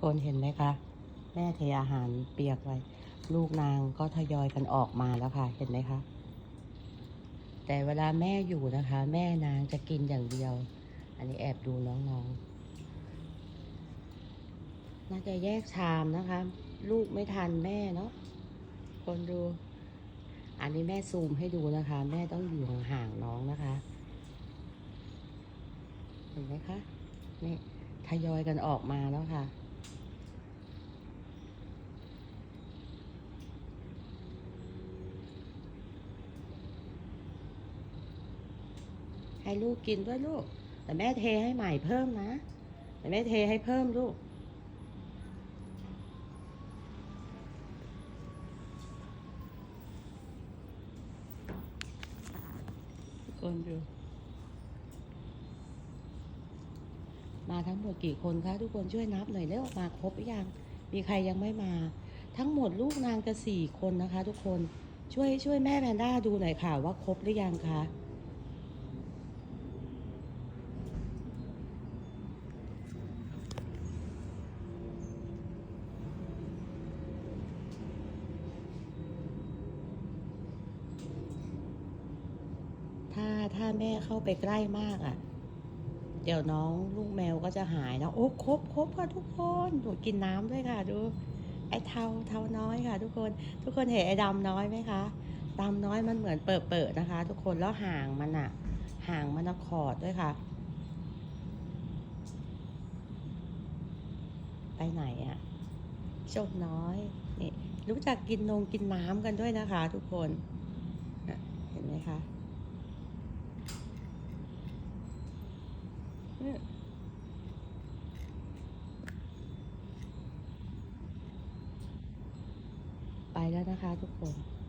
คนเห็นไหมคะ แม่เทอาหารเปียกไว้ ลูกนางก็ทยอยกันออกมาแล้วค่ะ เห็นไหมคะ แต่เวลาแม่อยู่นะคะ แม่นางจะกินอย่างเดียว อันนี้แอบดูน้องๆ น่าจะแยกชามนะคะ ลูกไม่ทันแม่เนาะ คนดู อันนี้แม่ซูมให้ดูนะคะ แม่ต้องอยู่ห่างๆน้องนะคะ เห็นไหมคะ นี่ทยอยกันออกมาแล้วค่ะ ให้ลูกกินด้วยลูก แต่แม่เทให้ใหม่เพิ่มนะ แต่แม่เทให้เพิ่มลูก คนดู มาทั้งหมดกี่คนคะ ทุกคนช่วยนับหน่อยเร็วมาครบหรือยัง มีใครยังไม่มา ทั้งหมดลูกนางจะสี่คนนะคะ ทุกคนช่วยช่วยแม่แพนด้าดูหน่อยค่ะว่าครบหรือยังคะ ถ้าแม่เข้าไปใกล้มากอะ่ะ เดี๋ยวน้องลูกแมวก็จะหายนะโอ้ครบครบค่ะทุกคนหนูกินน้ำด้วยค่ะ ดู ไอ้เทาเทาน้อยค่ะ ทุกคนทุกคนเห็นไอ้ดำน้อยไหมคะดำน้อยมันเหมือนเปิดเปิดนะคะ ทุกคนแล้วห่างมันอะห่างมันอะขอดด้วยค่ะ ไปไหนอะโชคน้อยนี่รู้จักกินนงกินน้ำกันด้วยนะคะ ทุกคนเห็นไหมคะ ไปแล้วนะคะทุกคน